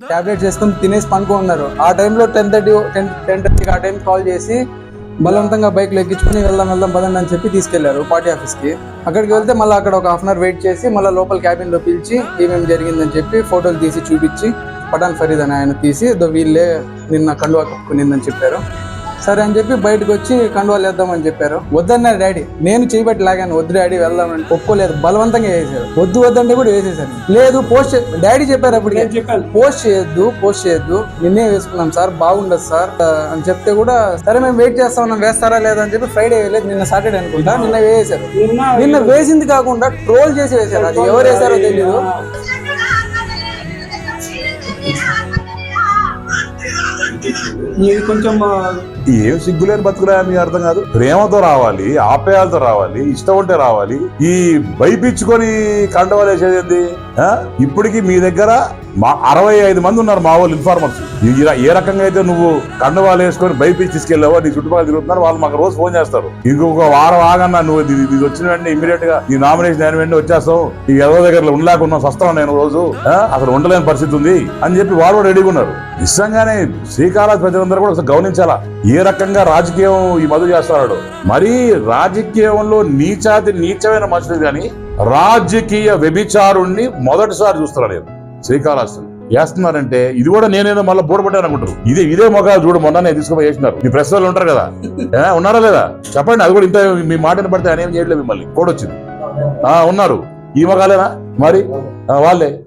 Tablet చేసుకుని తినేసి పనుకో ఉన్నారు ఆ టైంలో టెన్ థర్టీ టెన్ టెన్ థర్టీకి ఆ టైం కాల్ చేసి బలవంతంగా బైక్లో ఎక్కించుకుని వెళ్దాం వెళ్దాం పదండి అని చెప్పి తీసుకెళ్ళారు పార్టీ ఆఫీస్కి అక్కడికి వెళ్తే మళ్ళీ అక్కడ ఒక హాఫ్ అన్ అవర్ వెయిట్ చేసి మళ్ళీ లోపల క్యాబిన్లో పిలిచి ఏమేమి జరిగిందని చెప్పి ఫోటోలు తీసి చూపించి పఠాన్ ఫరీద్ అని ఆయన తీసి వీళ్ళే నిన్న కండువా కప్పుకునిందని చెప్పారు. సరే అని చెప్పి బయటకు వచ్చి కండువాలు వేద్దామని చెప్పారు. వద్దన్నారు డాడీ. నేను చేయబట్టి లాగాను. వద్దు డాడీ వెళ్దామని ఒప్పుకోలేదు. బలవంతంగా వేసారు. వద్దు వద్దంటే కూడా వేసేసారు. లేదు పోస్ట్ డాడీ చెప్పారు అప్పుడు పోస్ట్ చేయొద్దు పోస్ట్ చేయొద్దు. నిన్నే వేసుకున్నాం సార్ బాగుండదు సార్. అని చెప్తే కూడా సరే మేము వెయిట్ చేస్తా ఉన్నాం వేస్తారా లేదా అని చెప్పి ఫ్రైడే వేయలేదు. నిన్న సాటర్డే అనుకుంటా. నిన్న వేసారు నిన్న వేసింది కాకుండా ట్రోల్ చేసి వేశారు అది ఎవరు వేసారో తెలియదు ఇది కొంచెం ఏం సిగ్గులేని బతుకురా మీకు అర్థం కాదు. ప్రేమతో రావాలి ఆప్యాయాలతో రావాలి ఇష్టం ఉంటే రావాలి. ఈ భయపించుకొని కండవాలు వేసేది ఇప్పటికి మీ దగ్గర మా అరవై ఐదు మంది ఉన్నారు మా వాళ్ళు ఇన్ఫార్మర్స్ ఏ రకంగా అయితే నువ్వు కండవాలు వేసుకొని భయపించి తీసుకెళ్ళావో నీ చుట్టుపక్కల తిరుగుతున్నారు వాళ్ళు మాకు రోజు ఫోన్ చేస్తారు. ఇంకొక వారం ఆగన్నా నువ్వు ఇది ఇది వచ్చిన వెంటనే ఇమీడియట్గా నీ నామినేషన్ అయిన వెంటనే వచ్చేస్తావు. ఈ ఎవరి దగ్గర ఉండలేకున్నావు వస్తాను నేను రోజు? అసలు ఉండలేని పరిస్థితి ఉంది అని చెప్పి వాళ్ళు కూడా రెడీగా ఉన్నారు. నిజంగానే శ్రీకాళహస్తి ప్రజలందరూ కూడా ఒకసారి గమనించాలా? ఏ రకంగా రాజకీయం ఈ మధు చేస్తున్నాడు? మరి రాజకీయంలో నీచాతి నీచమైన మనుషులు కానీ రాజకీయ వ్యభిచారుణ్ణి మొదటిసారి చూస్తున్నాను నేను. శ్రీకాళహస్తి వేస్తున్నారంటే ఇది కూడా నేనేదో మళ్ళీ బోడబడ్డాను అనుకుంటారు ఇదే ఇదే మొగాలు చూడు మొన్ననే తీసుకుపోయి వేసినారు. మీ ప్రెస్ వాళ్ళు ఉంటారు కదా. ఏ, ఉన్నారా లేదా? చెప్పండి అది కూడా ఇంత మీ మాటను పడితే ఆయన ఏం చేయట్లేదు మిమ్మల్ని. కూడా వచ్చింది ఆ, ఉన్నారు. ఈ మొగాలేనా? మరి? వాళ్ళే.